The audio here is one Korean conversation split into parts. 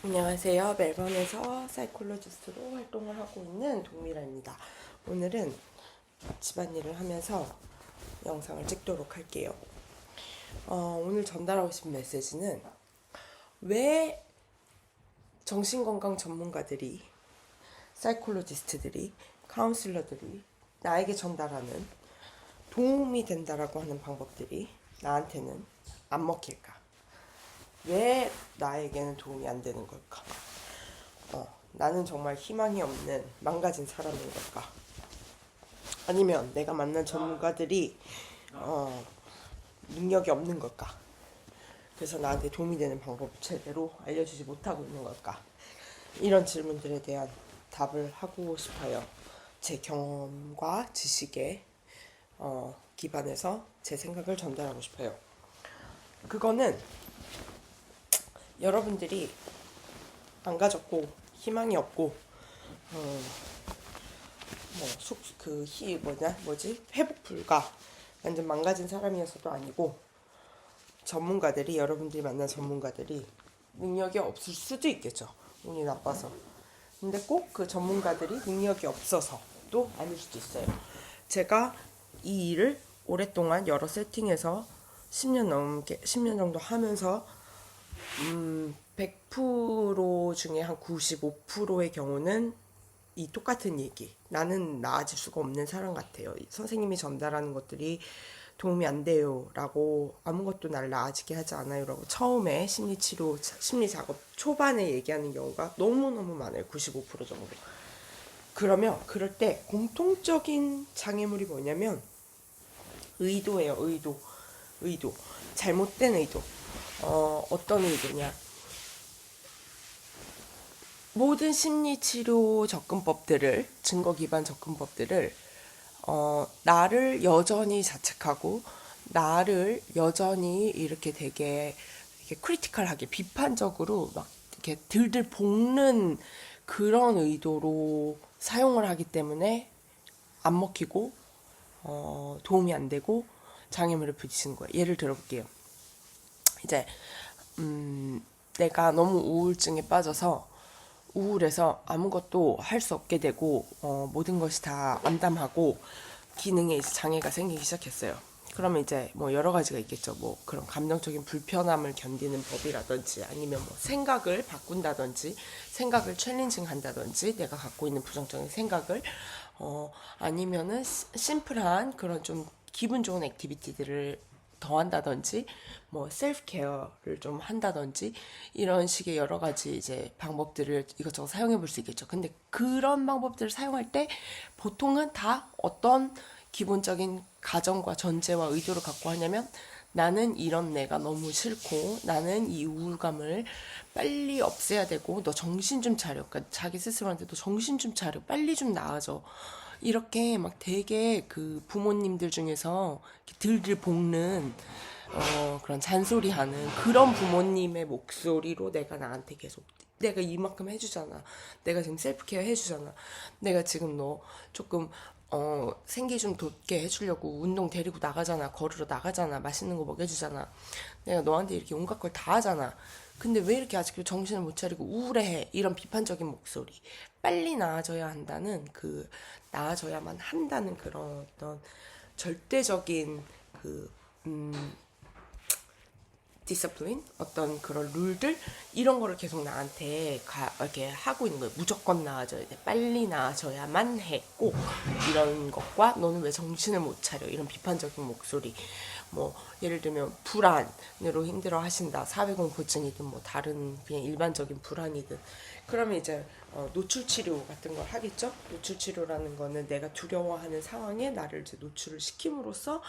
안녕하세요. 멜번에서 사이콜로지스트로 활동을 하고 있는 동미라입니다. 오늘은 집안일을 하면서 영상을 찍도록 할게요. 어, 오늘 전달하고 싶은 메시지는 왜 정신건강 전문가들이, 사이콜로지스트들이, 카운슬러들이 나에게 전달하는 도움이 된다라고 하는 방법들이 나한테는 안 먹힐까? 왜 나에게는 도움이 안 되는 걸까? 어, 나는 정말 희망이 없는 망가진 사람인 걸까? 아니면 내가 만난 전문가들이 어, 능력이 없는 걸까? 그래서 나한테 도움이 되는 방법을 제대로 알려주지 못하고 있는 걸까? 이런 질문들에 대한 답을 하고 싶어요. 제 경험과 지식에 어, 기반해서 제 생각을 전달하고 싶어요. 그거는 여러분들이 망가졌고 희망이 없고 어, 뭐숙그희 뭐냐 뭐지? 회복 불가. 완전 망가진 사람이어서도 아니고 전문가들이 여러분들이 만난 전문가들이 능력이 없을 수도 있겠죠. 운이 나빠서. 근데 꼭 그 전문가들이 능력이 없어서도 아닐 수도 있어요. 제가 이 일을 오랫동안 여러 세팅에서 10년 넘게 10년 정도 하면서 음, 100% 중에 한 95%의 경우는 이 똑같은 얘기. 나는 나아질 수가 없는 사람 같아요. 선생님이 전달하는 것들이 도움이 안 돼요. 라고 아무것도 날 나아지게 하지 않아요. 라고 처음에 심리치료, 심리작업 초반에 얘기하는 경우가 너무너무 많아요. 95% 정도. 그러면 그럴 때 공통적인 장애물이 뭐냐면 의도예요. 의도. 의도. 잘못된 의도. 어, 어떤 의도냐. 모든 심리치료 접근법들을, 증거 기반 접근법들을, 어, 나를 여전히 자책하고, 나를 여전히 이렇게 되게, 이렇게 크리티컬하게, 비판적으로 막 이렇게 들들 볶는 그런 의도로 사용을 하기 때문에 안 먹히고, 어, 도움이 안 되고, 장애물에 부딪히는 거예요. 예를 들어볼게요. 이제 음, 내가 너무 우울증에 빠져서 우울해서 아무것도 할 수 없게 되고 어, 모든 것이 다 암담하고 기능에 장애가 생기기 시작했어요. 그러면 이제 뭐 여러 가지가 있겠죠. 뭐 그런 감정적인 불편함을 견디는 법이라든지 아니면 뭐 생각을 바꾼다든지 생각을 챌린징 한다든지 내가 갖고 있는 부정적인 생각을 어 아니면은 심플한 그런 좀 기분 좋은 액티비티들을 더 한다든지 뭐 셀프 케어를 좀 한다든지 이런 식의 여러 가지 이제 방법들을 이것저것 사용해 볼 수 있겠죠. 근데 그런 방법들을 사용할 때 보통은 다 어떤 기본적인 가정과 전제와 의도를 갖고 하냐면 나는 이런 내가 너무 싫고 나는 이 우울감을 빨리 없애야 되고 너 정신 좀 차려. 그러니까 자기 스스로한테 너 정신 좀 차려. 빨리 좀 나아져. 이렇게 막 되게 그 부모님들 중에서 들들 볶는 어, 그런 잔소리 하는 그런 부모님의 목소리로 내가 나한테 계속 내가 이만큼 해주잖아. 내가 지금 셀프케어 해주잖아. 내가 지금 너 조금 어, 생기 좀 돋게 해주려고 운동 데리고 나가잖아. 걸으러 나가잖아. 맛있는 거 먹여주잖아. 내가 너한테 이렇게 온갖 걸 다 하잖아. 근데 왜 이렇게 아직도 정신을 못 차리고 우울해? 이런 비판적인 목소리. 빨리 나아져야 한다는 그, 나아져야만 한다는 그런 어떤 절대적인 그, 음, 디스플린 어떤 그런 룰들 이런 거를 계속 나한테 가, 이렇게 하고 있는 거예요. 무조건 나아져야 돼. 빨리 나아져야만 해. 꼭 이런 것과 너는 왜 정신을 못 차려? 이런 비판적인 목소리. 뭐 예를 들면 불안으로 힘들어 하신다. 사회 공포증이든 뭐 다른 그냥 일반적인 불안이든 그러면 이제 어, 노출 치료 같은 걸 하겠죠. 노출 치료라는 거는 내가 두려워하는 상황에 나를 이제 노출을 시킴으로써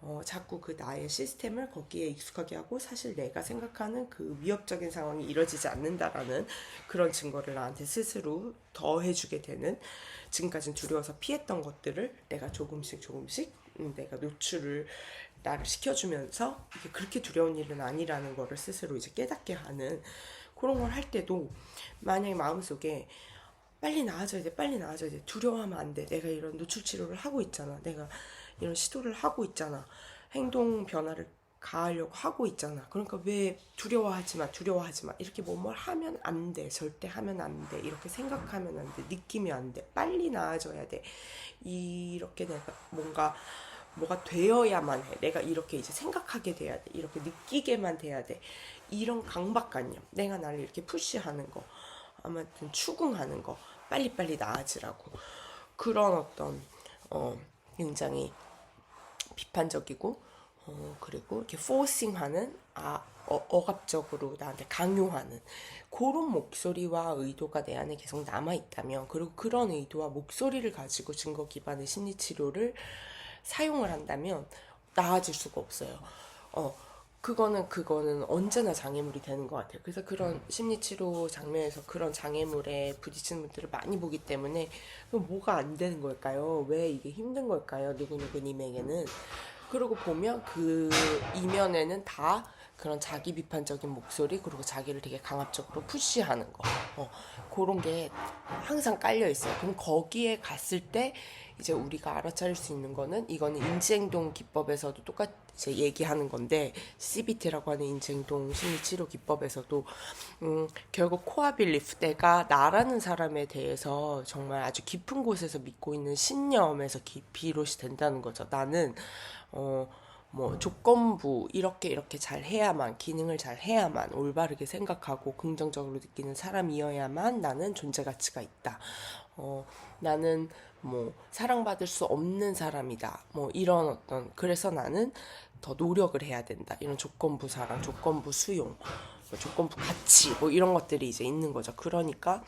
어, 자꾸 그 나의 시스템을 거기에 익숙하게 하고 사실 내가 생각하는 그 위협적인 상황이 이뤄지지 않는다라는 그런 증거를 나한테 스스로 더해주게 되는 지금까지는 두려워서 피했던 것들을 내가 조금씩 조금씩 음, 내가 노출을 나를 시켜주면서 이게 그렇게 두려운 일은 아니라는 거를 스스로 이제 깨닫게 하는 그런 걸 할 때도 만약에 마음속에 빨리 나아져야 돼, 빨리 나아져야 돼. 두려워하면 안 돼. 내가 이런 노출 치료를 하고 있잖아. 내가 이런 시도를 하고 있잖아. 행동 변화를 가하려고 하고 있잖아. 그러니까 왜 두려워하지 마, 두려워하지 마. 이렇게 뭐뭘 하면 안 돼. 절대 하면 안 돼. 이렇게 생각하면 안 돼. 느끼면 안 돼. 빨리 나아져야 돼. 이렇게 내가 뭔가 뭐가 되어야만 해. 내가 이렇게 이제 생각하게 돼야 돼. 이렇게 느끼게만 돼야 돼. 이런 강박관념. 내가 나를 이렇게 푸시하는 거. 아무튼 추궁하는 거. 빨리빨리 나아지라고. 그런 어떤, 어, 굉장히 비판적이고 어, 그리고 이렇게 포싱하는 아 어, 억압적으로 나한테 강요하는 그런 목소리와 의도가 내 안에 계속 남아 있다면 그리고 그런 의도와 목소리를 가지고 증거 기반의 심리 치료를 사용을 한다면 나아질 수가 없어요. 어 그거는 그거는 언제나 장애물이 되는 것 같아요. 그래서 그런 심리 치료 장면에서 그런 장애물에 부딪히는 분들을 많이 보기 때문에 그럼 뭐가 안 되는 걸까요? 왜 이게 힘든 걸까요? 누구누구님에게는 그러고 보면 그 이면에는 다 그런 자기 비판적인 목소리 그리고 자기를 되게 강압적으로 푸시하는 거 어, 그런 게 항상 깔려 있어요. 그럼 거기에 갔을 때 이제 우리가 알아차릴 수 있는 거는 이거는 인지행동 기법에서도 똑같 이 이제 얘기하는 건데 CBT라고 하는 인지행동 심리치료 기법에서도 음, 결국 코어 빌리프 내가 나라는 사람에 대해서 정말 아주 깊은 곳에서 믿고 있는 신념에서 기, 비롯이 된다는 거죠. 나는 어, 뭐 조건부 이렇게 이렇게 잘 해야만 기능을 잘 해야만 올바르게 생각하고 긍정적으로 느끼는 사람이어야만 나는 존재 가치가 있다. 어, 나는 뭐 사랑받을 수 없는 사람이다. 뭐 이런 어떤 그래서 나는 더 노력을 해야 된다. 이런 조건부 사랑, 조건부 수용, 뭐 조건부 가치 뭐 이런 것들이 이제 있는 거죠. 그러니까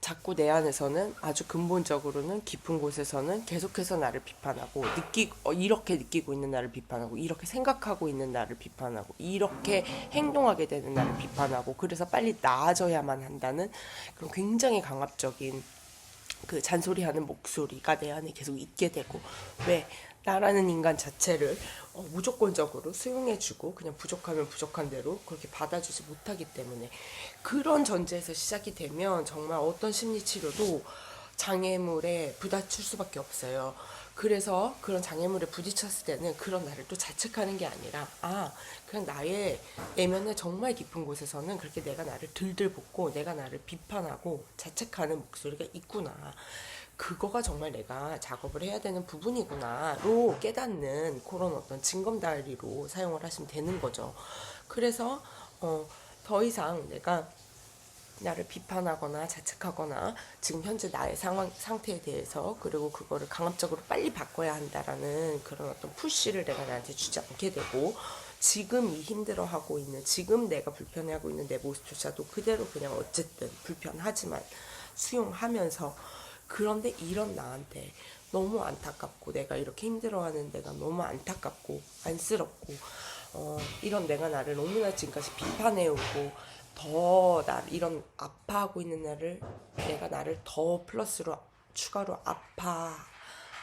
자꾸 내 안에서는 아주 근본적으로는 깊은 곳에서는 계속해서 나를 비판하고 느끼 어, 이렇게 느끼고 있는 나를 비판하고 이렇게 생각하고 있는 나를 비판하고 이렇게 행동하게 되는 나를 비판하고 그래서 빨리 나아져야만 한다는 그런 굉장히 강압적인 그 잔소리하는 목소리가 내 안에 계속 있게 되고 왜 나라는 인간 자체를 어, 무조건적으로 수용해주고 그냥 부족하면 부족한 대로 그렇게 받아주지 못하기 때문에 그런 전제에서 시작이 되면 정말 어떤 심리 치료도 장애물에 부딪힐 수밖에 없어요. 그래서 그런 장애물에 부딪혔을 때는 그런 나를 또 자책하는 게 아니라 아 그냥 나의 내면의 정말 깊은 곳에서는 그렇게 내가 나를 들들 볶고 내가 나를 비판하고 자책하는 목소리가 있구나. 그거가 정말 내가 작업을 해야 되는 부분이구나로 깨닫는 그런 어떤 징검다리로 사용을 하시면 되는 거죠. 그래서 어, 더 이상 내가 나를 비판하거나 자책하거나 지금 현재 나의 상황 상태에 대해서 그리고 그거를 강압적으로 빨리 바꿔야 한다라는 그런 어떤 푸시를 내가 나한테 주지 않게 되고 지금 이 힘들어하고 있는 지금 내가 불편해하고 있는 내 모습조차도 그대로 그냥 어쨌든 불편하지만 수용하면서 그런데 이런 나한테 너무 안타깝고 내가 이렇게 힘들어하는 내가 너무 안타깝고 안쓰럽고 어, 이런 내가 나를 너무나 지금까지 비판해오고 더 나 이런 아파하고 있는 나를 내가 나를 더 플러스로 추가로 아파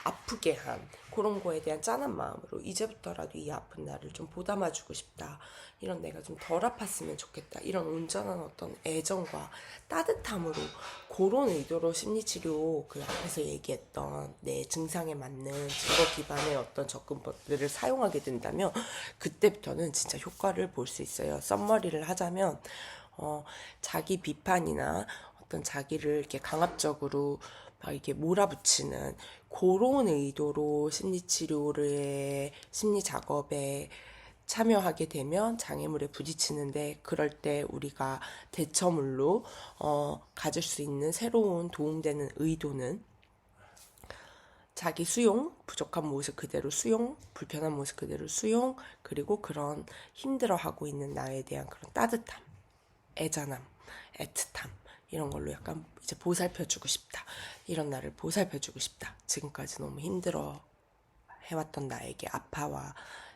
아프게 한 그런 거에 대한 짠한 마음으로 이제부터라도 이 아픈 나를 좀 보담아주고 싶다. 이런 내가 좀 덜 아팠으면 좋겠다. 이런 온전한 어떤 애정과 따뜻함으로 그런 의도로 심리치료 그 앞에서 얘기했던 내 증상에 맞는 증거 기반의 어떤 접근법들을 사용하게 된다면 그때부터는 진짜 효과를 볼 수 있어요. 썸머리를 하자면 어, 자기 비판이나 어떤 자기를 이렇게 강압적으로 막 이렇게 몰아붙이는 그런 의도로 심리 치료를 심리 작업에 참여하게 되면 장애물에 부딪히는데 그럴 때 우리가 대처물로 어, 가질 수 있는 새로운 도움되는 의도는 자기 수용, 부족한 모습 그대로 수용, 불편한 모습 그대로 수용, 그리고 그런 힘들어하고 있는 나에 대한 그런 따뜻함, 애잔함, 애틋함 이런 걸로 약간 이제 보살펴주고 싶다. 이런 나를 보살펴주고 싶다. 지금까지 너무 힘들어 해왔던 나에게 아파와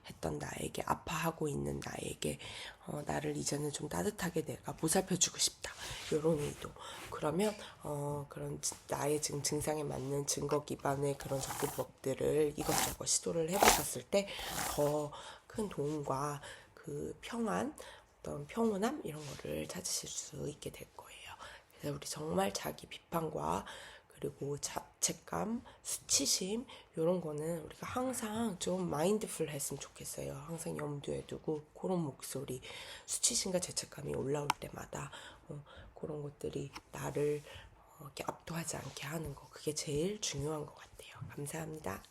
했던 나에게 아파하고 있는 나에게 어, 나를 이제는 좀 따뜻하게 내가 보살펴주고 싶다 이런 의도 그러면 어, 그런 지- 나의 지금 증상에 맞는 증거 기반의 그런 접근법들을 이것저것 시도를 해보셨을 때 더 큰 도움과 그 평안 어떤 평온함 이런 거를 찾으실 수 있게 될 거예요. 그래서 우리 정말 자기 비판과 그리고 자책감, 수치심 이런 거는 우리가 항상 좀 마인드풀 했으면 좋겠어요. 항상 염두에 두고 그런 목소리, 수치심과 죄책감이 올라올 때마다 어, 그런 것들이 나를 어, 이렇게 압도하지 않게 하는 거 그게 제일 중요한 것 같아요. 감사합니다.